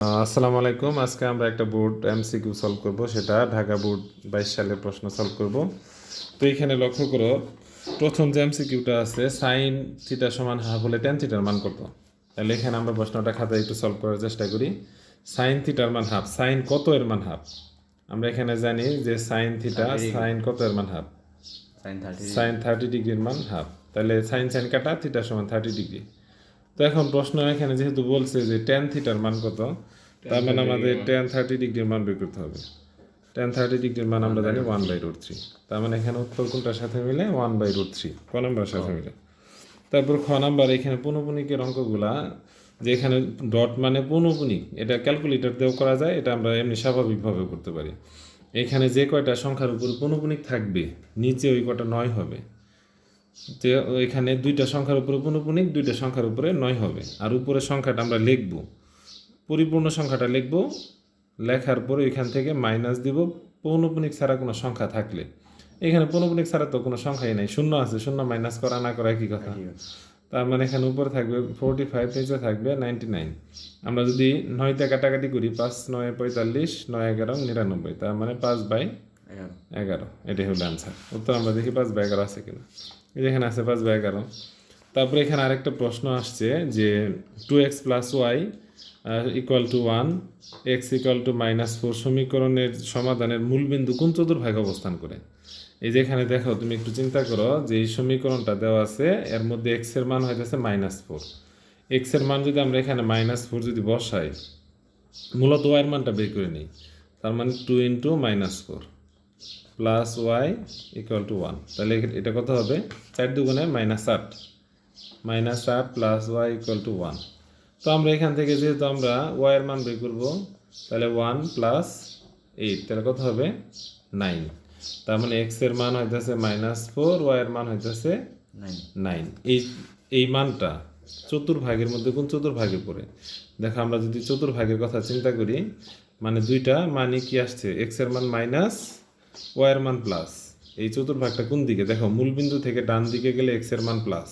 আসসালামু আলাইকুম। আজকে আমরা একটা বোর্ড এমসিকিউ সলভ করব। সেটা ঢাকা বোর্ড বাইশ সালের প্রশ্ন সলভ করব। তো এখানে লক্ষ্য করো প্রথম যে এমসিকিউটা আছে সাইন থিটা সমান হাফ হলে টেন থিটার মান কত? তাহলে এখানে আমরা প্রশ্নটা খাতায় একটু সলভ করার চেষ্টা করি। সাইন থিটার মান হাফ সাইন কত এর মান হাফ আমরা এখানে জানি যে সাইন থিটা সাইন কত এর মান হাফ সাইন থার্টি ডিগ্রির মান হাফ তাহলে সাইন সাইন কাটা থিটা সমান থার্টি ডিগ্রি তো এখন প্রশ্ন এখানে যেহেতু বলছে যে টেন থিটার মান কত তার মানে আমাদের টেন থার্টি ডিগ্রির মান বের করতে হবে। টেন থার্টি ডিগ্রির মান আমরা জানি ওয়ান বাই রুট থ্রি তার মানে এখানে উত্তর কোনটার সাথে মিলে ওয়ান বাই রুট থ্রি ক নম্বরের সাথে মিলে। তারপর খ নাম্বার এখানে পৌনপুনিকের অঙ্কগুলা যে এখানে ডট মানে পৌনপুনিক এটা ক্যালকুলেটর দিয়েও করা যায় এটা আমরা এমনি স্বাভাবিকভাবে করতে পারি। এখানে যে কয়টা সংখ্যার উপর পৌনপুনিক থাকবে নিচে ওই কটা নয় হবে। যে এখানে দুইটা সংখ্যার উপরে পৌনপুনিক দুইটা সংখ্যার উপরে নয় হবে। আর উপরে সংখ্যাটা আমরা লিখব। পরিপূর্ণ সংখ্যাটা লিখব। লেখার পরে এখান থেকে মাইনাস দিব। পৌনপুনিক ছাড়া কোনো সংখ্যা থাকলে। এখানে পৌনপুনিক ছাড়া তো কোনো সংখ্যাই নাই। শূন্য আছে শূন্য মাইনাস করা না করা একই কথা। তার মানে এখানে উপরে থাকবে ফোরটি ফাইভ নিচে থাকবে নাইনটি নাইন আমরা যদি নয়তে কাটাকাটি করি পাঁচ নয় পঁয়তাল্লিশ নয় এগারো নিরানব্বই তার মানে পাঁচ বাই এগারো। এটাই হলো অ্যান্সার উত্তর আমরা দেখি পাঁচ বাই এগারো আছে কিনা। এখানে আছে পাঁচ বাই এগারো তারপরে এখানে আরেকটা প্রশ্ন আসছে যে two x plus y equal to one x equal to minus four সমীকরণের সমাধানের মূলবিন্দু কোন চতুর্ভাগে অবস্থান করে? এই যে এখানে দেখো, তুমি একটু চিন্তা করো যে এই সমীকরণটা দেওয়া আছে, এর মধ্যে এক্সের মান হইতেছে মাইনাস ফোর এক্সের মান যদি আমরা এখানে মাইনাস ফোর যদি বসাই, মূলত ওয়াই এর মানটা বের করে নিই। তার মানে two into minus four plus y equal to one তাহলে এটা কত হবে? চার দুগুণে মাইনাস আট। মাইনাস আট plus y equal to one তো আমরা এখান থেকে যেহেতু আমরা ওয়াই এর মান বের করব তাহলে ওয়ান প্লাস এইট তাহলে কত হবে? নাইন তার মানে এক্সের মান হইতেছে মাইনাস ফোর ওয়াই এর মান হইতেছে নাইন এই এই মানটা চতুর্ভাগের মধ্যে কোন চতুর্ভাগে পড়ে? দেখো আমরা যদি চতুর্ভাগের কথা চিন্তা করি মানে দুইটা মানে কি আসছে? এক্সের মান মাইনাস ওয়াই এর মান প্লাস এই চতুর্ভাগটা কোন দিকে? দেখো মূলবিন্দু থেকে ডান দিকে গেলে এক্সের মান প্লাস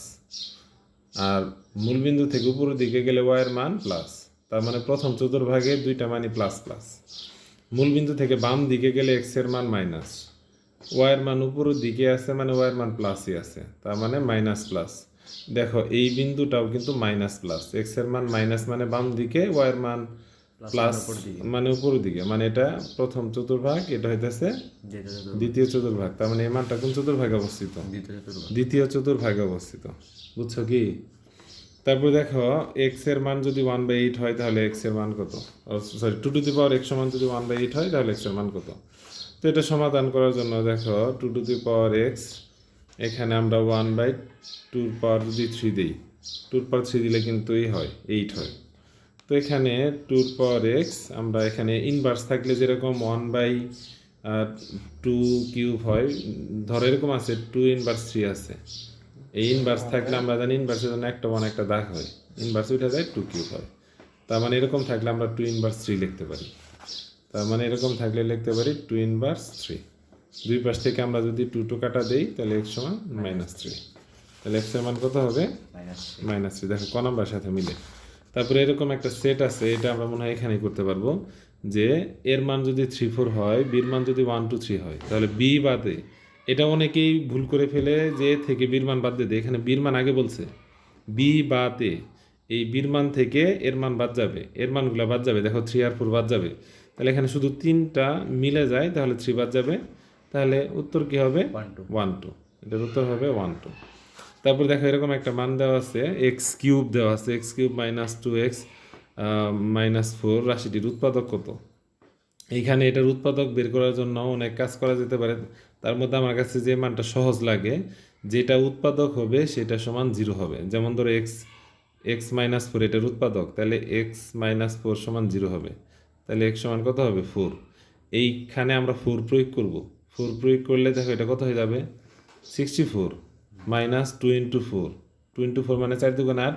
আর মূলবিন্দু থেকে উপরের দিকে গেলে ওয়াই এর মান প্লাস তার মানে প্রথম চতুর্ভাগে দুইটা মানে প্লাস প্লাস মূলবিন্দু থেকে বাম দিকে গেলে এক্সের মান মাইনাস ওয়াইয়ের মান উপরের দিকে আছে মানে ওয়াইয়ের মান প্লাসই আছে। তার মানে মাইনাস প্লাস দেখো, এই বিন্দুটাও কিন্তু মাইনাস প্লাস এক্সের মান মাইনাস মানে বাম দিকে ওয়াইয়ের মান প্লাস মানে উপরের দিকে। মানে এটা প্রথম চতুর্ভাগ এটা হইতেছে দ্বিতীয় চতুর্ভাগ তার মানে এই মানটা কোন চতুর্ভাগে অবস্থিত? দ্বিতীয় চতুর্ভাগে। অবস্থিত বুঝছ কি? তারপর দেখো এক্সের মান যদি ওয়ান বাই এইট হয় তাহলে এক্সের মান কত? Sorry two to the power x সমান যদি ওয়ান বাই এইট হয় তাহলে এক্সের মান কত? তো এটা সমাধান করার জন্য দেখো two to the power x এখানে আমরা ওয়ান বাই টুর পাওয়ার যদি থ্রি দিই টুর পাওয়ার থ্রি দিলে কিন্তু এই হয় এইট হয়। তো এখানে টুর পাওয়ার এক্স আমরা এখানে ইনভার্স থাকলে যেরকম ওয়ান বাই টু কিউব হয় ধরো এরকম আছে টু ইনভার্স থ্রি আছে। এই ইনভার্স থাকলে আমরা জানি ইনভার্সের জন্য একটা ওয়ান একটা দাগ হয়। ইনভার্স উঠে যায় টু কিউব হয়। তার মানে এরকম থাকলে আমরা টু ইনভার্স থ্রি লিখতে পারি। তার মানে এরকম থাকলে লিখতে পারি টু ইনভার্স থ্রি দুই পাশ থেকে আমরা যদি টু টু কাটা দেই তাহলে এক্স সমান মাইনাস থ্রি তাহলে এক্সের মান কত হবে? মাইনাস মাইনাস থ্রি দেখো ক নাম্বার সাথে মিলে। তারপরে এরকম একটা সেট আছে এটা আমরা মনে হয় এখানেই করতে পারব যে এর মান যদি থ্রি ফোর হয় বির মান যদি ওয়ান টু থ্রি হয় তাহলে বি বাদে এটা অনেকেই ভুল করে ফেলে যে থেকে বীর মান বাদ দিয়ে। এখানে বীর মান আগে বলছে। বি বাতে এই বীর মান থেকে এর মান বাদ যাবে। এর মানগুলো বাদ যাবে। দেখো থ্রি আর ফোর বাদ যাবে। তাহলে এখানে শুধু তিনটা মিলে যায় তাহলে থ্রি বাদ যাবে। তাহলে উত্তর কি হবে? ওয়ান টু ওয়ান টু এটার উত্তর হবে ওয়ান টু তারপর দেখো এরকম একটা মান দেওয়া আছে এক্স কিউব দেওয়া আছে x cube minus two x minus four রাশিটির উৎপাদক কত? এইখানে এটার উৎপাদক বের করার জন্য অনেক কাজ করা যেতে পারে। তার মধ্যে আমার কাছে যে মানটা সহজ লাগে, যেটা উৎপাদক হবে সেটা সমান জিরো হবে। যেমন ধরো এক্স এক্স মাইনাস ফোর এটার উৎপাদক, তাহলে এক্স মাইনাস ফোর সমান জিরো হবে। তাহলে এক্স সমান কত হবে? ফোর এইখানে আমরা ফোর প্রয়োগ করব। ফোর প্রয়োগ করলে দেখো এটা কত হয়ে যাবে? Sixty four minus two into four. Two into four মানে চার দুগুণ আট।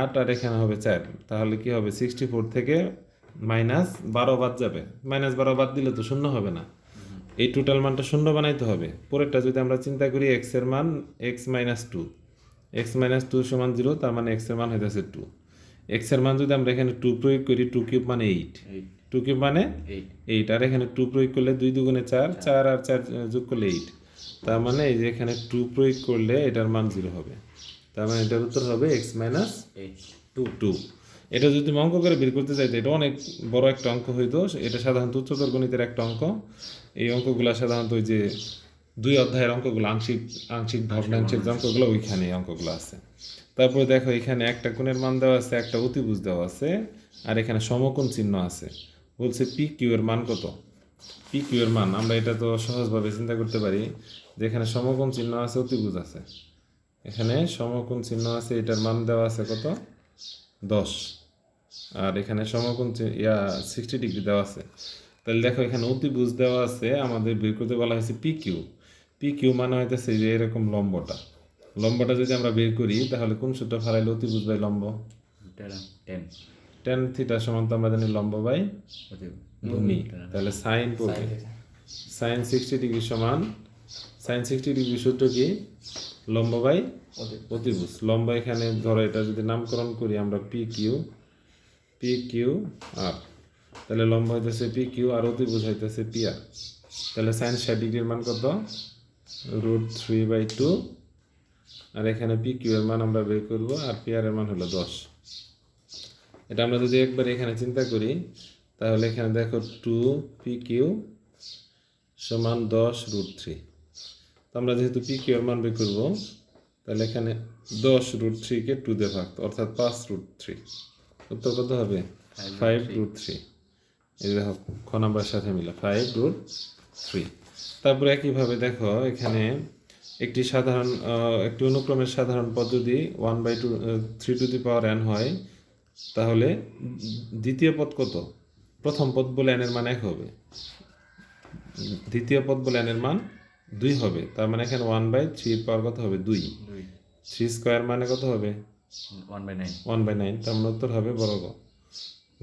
আট আর এখানে হবে চার। তাহলে কি হবে? সিক্সটি ফোর থেকে মাইনাস বারো বাদ যাবে। মাইনাস বারো বাদ দিলে তো শূন্য হবে না। এই টোটাল মানটা শূন্য বানাইতে হবে। পরেরটা যদি আমরা চিন্তা করি এক্সের মান x minus two x minus two সমান জিরো তার মানে এক্সের মান হইতেছে টু এক্সের মান যদি আমরা এখানে টু প্রয়োগ করি টু কিউব মানে এইট টু কিউব মানে এইট এইট আর এখানে টু প্রয়োগ করলে দুই দুগুণে চার। চার। আর চার যোগ করলে এইট তার মানে এই যে এখানে টু প্রয়োগ করলে এটার মান জিরো হবে। তার মানে এটার উত্তর হবে এক্স মাইনাস টু টু এটা যদি অঙ্ক করে বের করতে চাইতো এটা অনেক বড় একটা অঙ্ক হইতো। এটা সাধারণত উচ্চতর গণিতের একটা অঙ্ক। এই অঙ্কগুলা সাধারণত ওই যে দুই অধ্যায়ের অঙ্কগুলো আংশিক আংশিক ভগ্নাংশের যে অঙ্কগুলো ওইখানে এই অঙ্কগুলো আছে। তারপরে দেখো এখানে একটা কোণের মান দেওয়া আছে একটা অতিভুজ দেওয়া আছে আর এখানে সমকোণ চিহ্ন আছে। বলছে পি কিউ এর মান কত? পি কিউ এর মান আমরা এটা তো সহজভাবে চিন্তা করতে পারি যে এখানে সমকোণ চিহ্ন আছে অতিভুজ আছে। এখানে সমকোণ চিহ্ন আছে এটার মান দেওয়া আছে কত? দশ। আর এখানে সমকোণ ইয়া সিক্সটি ডিগ্রি দেওয়া আছে। তাহলে দেখো এখানে অতিভুজ দেওয়া আছে আমাদের বের করতে বলা হয়েছে পি কিউ পি কিউ মানে হইতেছে যে এরকম লম্বটা। লম্বটা যদি আমরা বের করি তাহলে কোন সূত্র ফালাইলে অতিভুজ বাই লম্ব? Ten ten. থিটা সমান তো আমরা জানি লম্ব বাই অতএব ভূমি। তাহলে সাইন পড়বে সাইন সিক্সটি ডিগ্রি সমান সাইন সিক্সটি ডিগ্রি সূত্র কি? লম্ব বাই অতিভুজ। লম্ব এখানে ধরো এটা যদি নামকরণ করি আমরা পি কিউ পি কিউ আর তাহলে লম্বা হইতেছে পি কিউ আর অতিভুজ হইতেছে পি আর তাহলে সাইন ষাট ডিগ্রির মান কত? Root three by two. আর এখানে পি কিউ এর মান আমরা বের করব আর পি আর এর মান হলো দশ। এটা আমরা যদি একবার এখানে চিন্তা করি তাহলে এখানে দেখো টু পি কিউ সমান দশ রুট থ্রি তো আমরা যেহেতু পি কিউ এর মান বের করব তাহলে এখানে দশ রুট থ্রিকে টু দিয়ে ভাগ অর্থাৎ পাঁচ রুট থ্রি উত্তর কত হবে? ফাইভ রুট থ্রি এই দেখো খ নাম্বার সাথে মিলে ফাইভ রুট থ্রি তারপরে একইভাবে দেখো এখানে একটি সাধারণ একটি অনুক্রমের সাধারণ পদ যদি one by two three to the power n হয় তাহলে দ্বিতীয় পদ কত? প্রথম পদ বলে এনের মান এক হবে। দ্বিতীয় পদ বলে এনের মান দুই হবে। তার মানে এখানে ওয়ান বাই থ্রির পাওয়ার কত হবে? দুই। থ্রি স্কোয়ার মানে কত হবে? One by nine one by nine তার মানে উত্তর হবে বড় গ।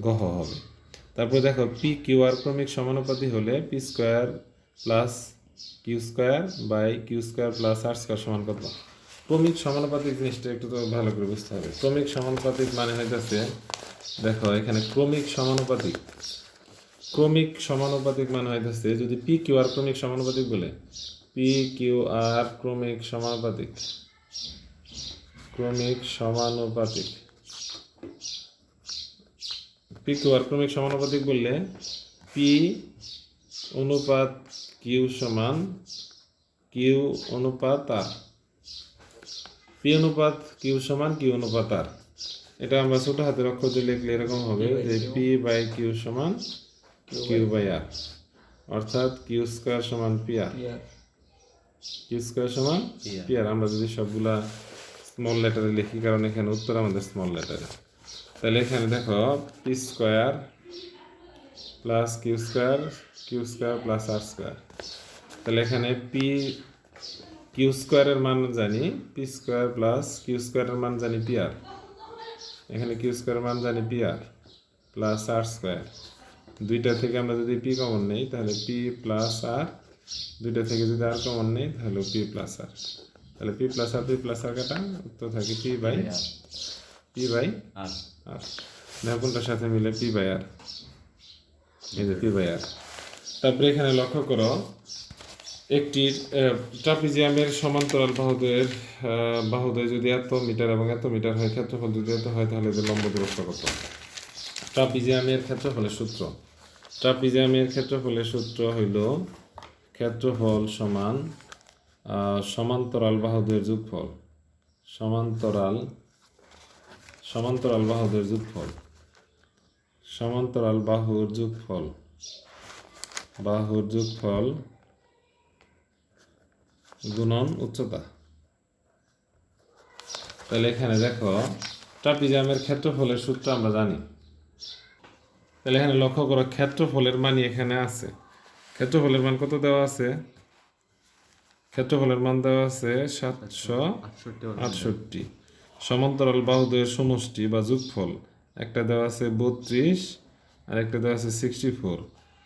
গহ হবে। তারপরে দেখো পি কিউ আর ক্রমিক সমানুপাতি হলে P square plus Q square by Q square plus R square সমান কত? ক্রমিক সমানুপাতিক জিনিসটা একটু তো ভালো করে বুঝতে হবে। ক্রমিক সমানুপাতিক মানে হইতেছে, দেখো, এখানে ক্রমিক সমানুপাতিক। ক্রমিক সমানুপাতিক মানে হইতেছে, যদি পি কিউ আর ক্রমিক সমানুপাতিক বলে পি কিউ আর ক্রমিক সমানুপাতিক। ক্রমিক সমানুপাতিক। পি কিউ আর ক্রমিক সমানুপাতিক বললে পি অনুপাত কিউ সমান কিউ অনুপাত আর পি অনুপাত কিউ সমান কিউ অনুপাত আর এটা আমরা ছোট হাতের অক্ষর দিয়ে লিখলে এরকম হবে যে পি বাই কিউ সমান কিউ বাই আর অর্থাৎ কিউ স্কোয়ার সমান পি আর কিউ স্কোয়ার সমান পি আর আমরা যদি সবগুলা স্মল লেটারে লিখি কারণ এখানে উত্তর আমাদের স্মল লেটারে তাহলে এখানে দেখো P square plus Q square Q square plus R square তাহলে এখানে পি কিউ স্কোয়ারের মান জানি পি স্কোয়ার প্লাস কিউ স্কোয়ারের মান জানি পি আর। এখানে কিউ স্কোয়ারের মান জানি P R plus R square. দুইটা থেকে আমরা যদি পি কমন নেই তাহলে পি প্লাস আর। দুইটা থেকে যদি আর কমন নেই তাহলে পি প্লাস আর। তাহলে P plus R P plus R কাটা উত্তর থাকে P by P by R. আর। কোনটার সাথে মিলে পি বাই আর। এই যে পি বাই আর। তারপরে এখানে লক্ষ্য করো একটি ট্রাপিজিয়ামের সমান্তরাল বাহুদের বাহুদ্বয় যদি এত মিটার এবং এত মিটার হয়, ক্ষেত্রফল যদি এত হয়, তাহলে এদের লম্ব দূরত্ব কত? ট্রাপিজিয়ামের ক্ষেত্রফলের সূত্র। ট্রাপিজিয়ামের ক্ষেত্রফলের সূত্র হইল ক্ষেত্রফল সমান সমান্তরাল বাহুদের যোগফল। সমান্তরাল সমান্তরাল বাহুদের যোগফল। সমান্তরাল বাহুর যোগফল। বাহুর যোগফল গুণন উচ্চতা। তাহলে এখানে দেখো ট্রাপিজামের ক্ষেত্রফলের সূত্র আমরা জানি। তাহলে এখানে লক্ষ্য করো, ক্ষেত্রফলের মানই এখানে আছে। ক্ষেত্রফলের মান কত দেওয়া আছে? ক্ষেত্রফলের মান দেওয়া আছে সাতশো আটষট্টি। সমান্তরাল বাহুদের সমষ্টি বা যোগফল, একটা দেওয়া আছে বত্রিশ আর একটা দেওয়া আছে সিক্সটি ফোর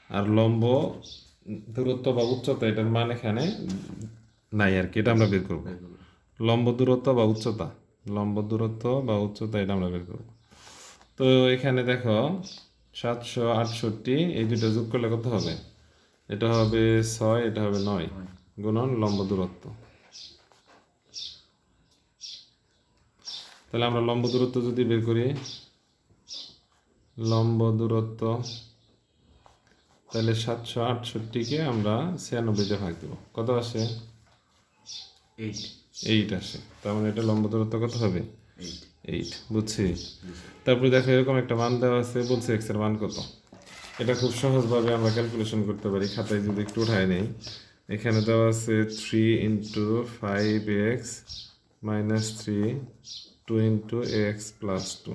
আর লম্ব দূরত্ব বা উচ্চতা, এটার মান এখানে নাই আর কি এটা আমরা বের করব। লম্ব দূরত্ব বা উচ্চতা? লম্ব দূরত্ব বা উচ্চতা এটা আমরা বের করব। তো এখানে দেখো সাতশো আটষট্টি এই দুটো যোগ করলে কত হবে? এটা হবে ছয় এটা হবে নয়। গুণন লম্ব দূরত্ব। তাহলে আমরা লম্ব দূরত্ব যদি বের করি লম্ব দূরত্ব তাহলে সাতশো আটষট্টিকে আমরা ছিয়ানব্বইতে ভাগ দেবো। কত আসে? এইট এইট আসে তার মানে এটা লম্ব দূরত্ব কত হবে? এইট বুঝছি। তারপরে দেখো এরকম একটা মান দেওয়া আছে বলছে এক্সের মান কত? এটা খুব সহজভাবে আমরা ক্যালকুলেশন করতে পারি খাতায় যদি একটু উঠায় নেই। এখানে দেওয়া আছে three into five x minus three two into x plus two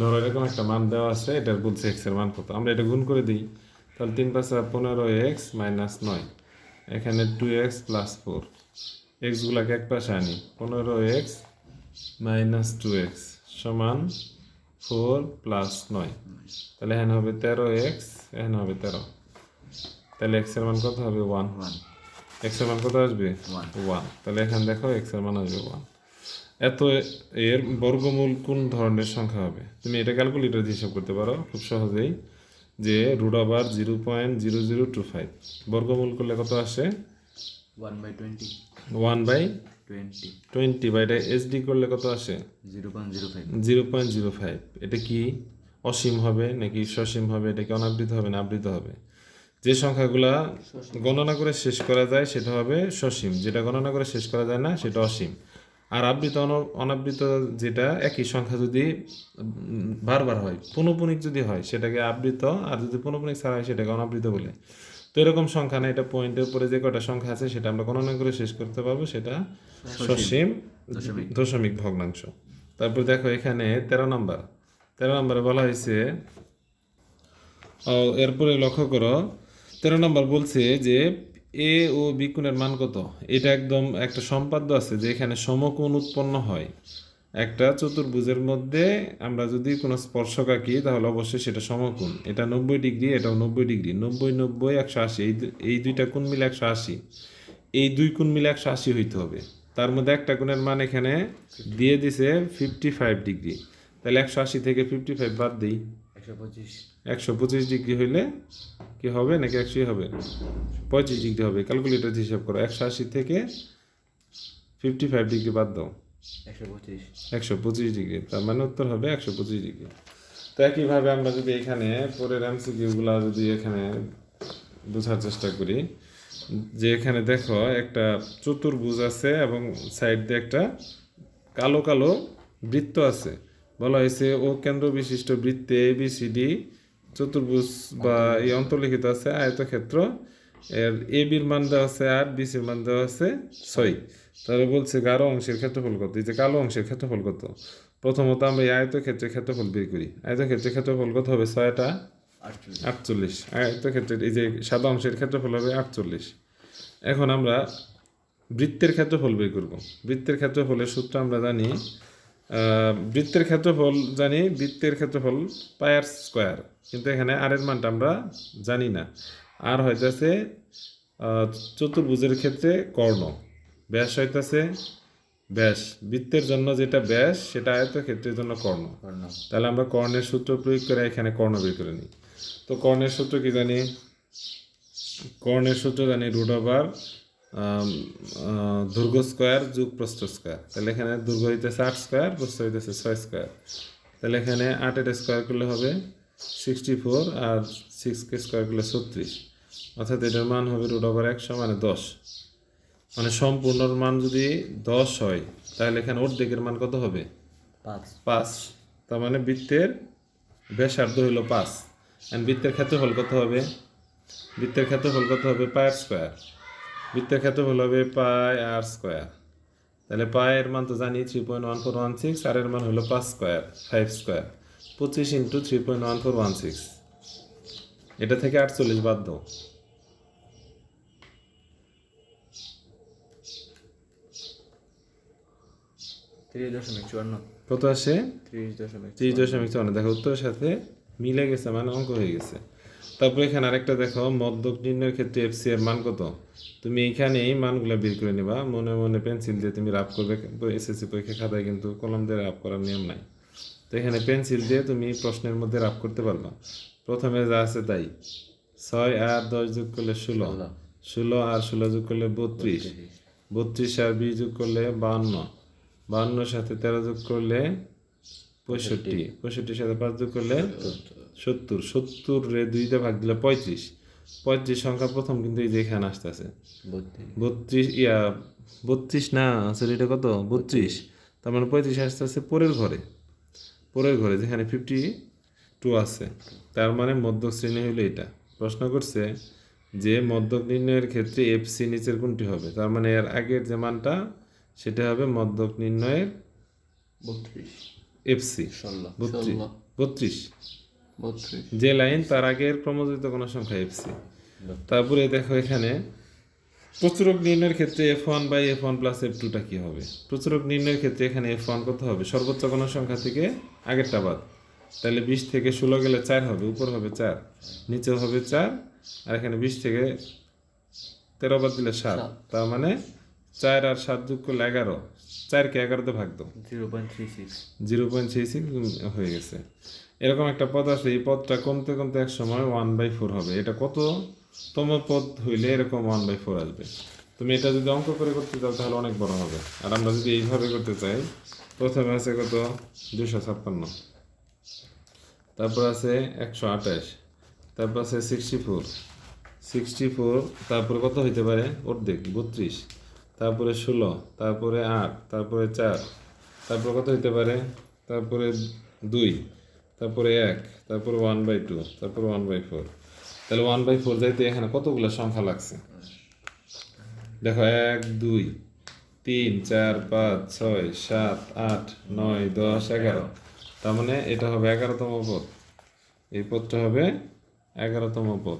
ধরো এরকম একটা মান দেওয়া আছে এটার বলছে এক্সের মান কত? আমরা এটা গুণ করে দিই। তাহলে তিন পাঁচা পনেরো এক্স মাইনাস নয়। এখানে টু এক্স প্লাস ফোর এক্সগুলাকে এক পাশে আনি। পনেরো এক্স মাইনাস টু এক্স সমান ফোর প্লাস নয়। তাহলে এখানে হবে তেরো এক্স এখানে হবে তেরো। তাহলে এক্সের মান কত হবে? ওয়ান। ওয়ান। এক্সের মান কত আসবে? ওয়ান। তাহলে এখানে দেখো এক্সের মান আসবে ওয়ান। এত এর বর্গমূল কোন ধরনের সংখ্যা হবে? তুমি এটা ক্যালকুলেটর দিয়ে হিসাব করতে পারো খুব সহজেই। যে root over zero point zero zero two five বর্গমূল করলে কত আসে? One by twenty one by twenty twenty বা এটা এসডি করলে কত আসে? Zero point zero five zero point zero five এটা কি অসীম হবে নাকি সসীম হবে? এটা কি অনাবৃত হবে না আবৃত হবে? যে সংখ্যাগুলা গণনা করে শেষ করা যায় সেটা হবে সসীম। যেটা গণনা করে শেষ করা যায় না সেটা অসীম। আর আবৃত অন- অনাবৃত যেটা একই সংখ্যা যদি বারবার হয় পুনঃপুনিক যদি হয় সেটাকে আবৃত আর যদি পুনঃপুনিক ছাড়া হয় সেটাকে অনাবৃত বলে। তো এরকম সংখ্যা না এটা পয়েন্টের উপরে যে কটা সংখ্যা আছে সেটা আমরা গণনা করে শেষ করতে পারব সেটা সসীম দশমিক। ভগ্নাংশ। তারপর দেখো এখানে তেরো নম্বর। তেরো নম্বরে বলা হয়েছে এরপরে লক্ষ্য করো তেরো নম্বর বলছে যে এ ও বি কোণের মান কত? এটা একদম একটা সম্পাদ্য আছে যে এখানে সমকোণ উৎপন্ন হয়। একটা চতুর্ভুজের মধ্যে আমরা যদি কোনো স্পর্শক আঁকি তাহলে অবশ্যই সেটা সমকোণ। এটা নব্বই ডিগ্রি এটাও নব্বই ডিগ্রি। নব্বই নব্বই একশো আশি এই এই দুইটা কোণ মিলে একশো আশি। এই দুই কোণ মিলে একশো আশি হইতে হবে। তার মধ্যে একটা কোণের মান এখানে দিয়ে দিছে ফিফটি ফাইভ ডিগ্রি। তাহলে একশো আশি থেকে ফিফটি ফাইভ বাদ দিই। একশো পঁচিশ। একশো ডিগ্রি হইলে কি হবে? নাকি একশোই হবে? পঁচিশ ডিগ্রি হবে। ক্যালকুলেটর হিসাব করো। একশো আশি থেকে ফিফটি ফাইভ ডিগ্রি বাদ দাও। একশো পঁচিশ। ডিগ্রি, তার মানে উত্তর হবে একশো পঁচিশ ডিগ্রি। তো একইভাবে আমরা যদি এখানে পরের এমসিকিউগুলো যদি এখানে বোঝার চেষ্টা করি, যে এখানে দেখো একটা চতুর্ভুজ আছে এবং সাইড দিয়ে একটা কালো কালো বৃত্ত আছে। বলা হয়েছে, ও কেন্দ্র বিশিষ্ট বৃত্তে এ বি সি ডি চতুর্ভুজ বা এই অন্তর্লিখিত আছে আয়তক্ষেত্র এর এ বির মান দেওয়া আছে আট বি সির মান দেওয়া আছে ছয়। তাহলে বলছে গাঢ় অংশের ক্ষেত্রফল কত? এই যে কালো অংশের ক্ষেত্রফল কত? প্রথমত আমরা এই আয়তক্ষেত্রের ক্ষেত্রফল বের করি। আয়তক্ষেত্রের ক্ষেত্রফল কত হবে? ছয়টা আটচল্লিশ। আয়তক্ষেত্রের এই যে সাদা অংশের ক্ষেত্রফল হবে আটচল্লিশ। এখন আমরা বৃত্তের ক্ষেত্রফল বের করব। বৃত্তের ক্ষেত্রফলের সূত্র আমরা জানি বৃত্তের ক্ষেত্রফল জানি বৃত্তের ক্ষেত্রফল পায়ার স্কোয়ার। কিন্তু এখানে আর এর মানটা আমরা জানি না। আর হইতেছে চতুর্ভুজের ক্ষেত্রে কর্ণ। ব্যাস হইতেছে ব্যাস। বৃত্তের জন্য যেটা ব্যাস সেটা আয়তক্ষেত্রের জন্য কর্ণ। কর্ণ। তাহলে আমরা কর্ণের সূত্র প্রয়োগ করে এখানে কর্ণ বের করে নিই। তো কর্ণের সূত্র কি জানি? কর্ণের সূত্র জানি রুট ওভার দৈর্ঘ্য স্কোয়ার যুগ প্রস্থ স্কোয়ার তাহলে এখানে দৈর্ঘ্য হইতেছে আট স্কোয়ার প্রস্থ হইতেছে ছয় স্কোয়ার তাহলে এখানে আটের স্কোয়ার করলে হবে সিক্সটি ফোর আর সিক্স কে স্কোয়ার করলে ছত্রিশ। অর্থাৎ এটার মান হবে রুট ওভার একশো মানে দশ। মানে সম্পূর্ণর মান যদি দশ হয় তাহলে এখানে অর্ধেকের মান কত হবে? পাঁচ। তার মানে বৃত্তের ব্যাসার্ধ হলো পাঁচ। অ্যান্ড বৃত্তের ক্ষেত্রফল কত হবে? বৃত্তের ক্ষেত্রফল কত হবে? পায়ের স্কোয়ার বৃত্তের ক্ষেত্রফল হবে পায় আর স্কোয়ার তাহলে পায়ের মান তো জানি three point one four one six আর এর মান হলো পাঁচ স্কোয়ার ফাইভ স্কোয়ার পঁচিশ into three point one four one six এটা থেকে আটচল্লিশ বাদ দাও। কত আসে? ত্রিশ দশমিক চুয়ান্ন। দেখো উত্তরের সাথে মিলে গেছে মানে অঙ্ক হয়ে গেছে। তারপরে এখানে আরেকটা দেখো মদ্যক নির্ণয়ের ক্ষেত্রে এফসি এর মান কত? তুমি এই মানগুলো বের করে নিবা। মনে মনে পেন্সিল দিয়ে তুমি রাফ করবে এসএসসি পরীক্ষা খাতায় কিন্তু কলম দিয়ে রাফ করার নিয়ম নাই। তো এখানে পেন্সিল দিয়ে তুমি প্রশ্নের মধ্যে রাফ করতে পারবা। প্রথমে যা আছে তাই। ছয় আর দশ যোগ করলে ষোলো। ষোলো। আর ষোলো যোগ করলে বত্রিশ। বত্রিশ আর বিশ যোগ করলে বাহান্ন বাহান্নর সাথে তেরো যোগ করলে পঁয়ষট্টি। পঁয়ষট্টির সাথে পাঁচ যোগ করলে সত্তর। সত্তর। রে দুইটা ভাগ দিলে পঁয়ত্রিশ। পঁয়ত্রিশ সংখ্যা প্রথম কিন্তু এই যে এখানে আসতেছে। বত্রিশ। ইয়া বত্রিশ না আসলে এটা কত? বত্রিশ। তার মানে পঁয়ত্রিশ আসতে আসতে পরের ঘরে। পরের ঘরে যেখানে ফিফটি টু আছে। তার মানে মধ্যক শ্রেণি হইল এটা। প্রশ্ন করছে যে মধ্যক নির্ণয়ের ক্ষেত্রে এফ সি নিচের কোনটি হবে? তার মানে এর আগের যে মানটা সেটা হবে মধ্যক নির্ণয়ের বত্রিশ। এফসি ষোলো বত্রিশ। যে লাইন তার আগের ক্রমযুক্ত কোনো সংখ্যা এফসি তারপরে দেখো এখানে প্রচুরক নির্ণয়ের ক্ষেত্রে F one by F one plus F টুটা কী হবে? প্রচুরক নির্ণয়ের ক্ষেত্রে এখানে এফ ওয়ান কত হবে? সর্বোচ্চ কোনো সংখ্যা থেকে আগেরটা বাদ। তাহলে বিশ থেকে ষোলো গেলে চার হবে উপর হবে চার নিচে হবে চার আর এখানে বিশ থেকে তেরো বাদ দিলে সাত। তার মানে চার আর সাত যোগ করলে এগারো। চারকে এগারোতে ভাগ দাও। Zero point three six. Zero point three six হয়ে গেছে। এরকম একটা পদ আছে এই পদটা কমতে কমতে এক সময় ওয়ান বাই ফোর হবে। এটা কত? কততম পদ হইলে এরকম ওয়ান বাই ফোর আসবে। তুমি এটা যদি অঙ্ক করে করতে চাও তাহলে অনেক বড় হবে। আর আমরা যদি এইভাবে করতে চাই প্রথমে আছে কত? দুশো ছাপ্পান্ন। তারপর আছে একশো আঠাশ, তারপর আছে সিক্সটি ফোর সিক্সটি ফোর তারপরে কত হইতে পারে? অর্ধেক, বত্রিশ, তারপরে ষোলো, তারপরে আট, তারপরে চার, তারপরে কত হইতে পারে? তারপরে দুই, তারপরে এক, তারপরে ওয়ান বাই টু তারপরে ওয়ান বাই ফোর তাহলে ওয়ান বাই ফোর যাইতে এখানে কতগুলো সংখ্যা লাগছে? দেখো, এক, দুই, তিন, চার, পাঁচ, ছয়, সাত, আট, নয়, দশ, এগারো। তার মানে এটা হবে এগারোতম পদ। এই পদটা হবে এগারোতম পদ।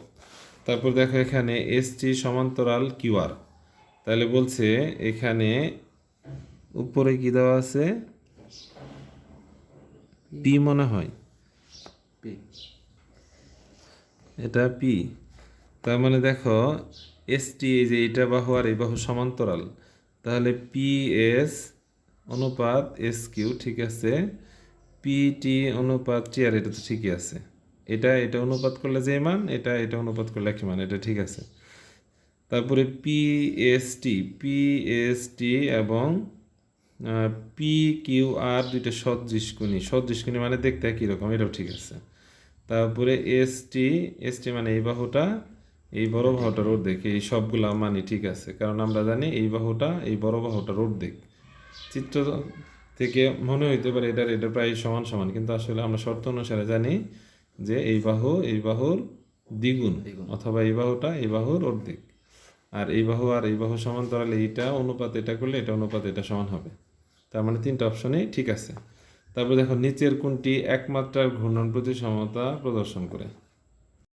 তারপর দেখো এখানে এসটি সমান্তরাল কিউআর তাহলে বলছে এখানে উপরে কি দেওয়া আছে? পি মনে হয়। পি এটা পি তার মানে দেখো এসটি এই যে এটা বাহু আর এই বাহু সমান্তরাল। তাহলে পি এস অনুপাত এস কিউ ঠিক আছে? পিটি অনুপাত আর এটা তো ঠিকই আছে। এটা এটা অনুপাত করলে যে মান, এটা এটা অনুপাত করলে একই মান, এটা ঠিক আছে। তারপরে P S T P S T এবং পি কিউ আর দুইটা সদৃশকুণী সদৃশকুণী মানে দেখতে একই রকম, এটাও ঠিক আছে। তারপরে এস টি এস টি মানে এই বাহুটা, এই বড় বাহুটার দেখে এই সবগুলা মানে ঠিক আছে। কারণ আমরা জানি এই বাহুটা, এই বড় বাহুটা রোড দেখ চিত্র থেকে মনে হইতে পারে এটার এটা প্রায় সমান সমান। কিন্তু আসলে আমরা শর্ত অনুসারে জানি যে এই বাহু এই বাহুর দ্বিগুণ অথবা এই বাহুটা এই বাহুর অর্ধেক। আর এই বাহু আর এই বাহু সমান্তরাল এইটা অনুপাত এটা করলে এটা অনুপাত এটা সমান হবে। তার মানে তিনটা অপশনই ঠিক আছে। তারপর দেখো নিচের কোনটি একমাত্রার ঘূর্ণন প্রতি সমতা প্রদর্শন করে?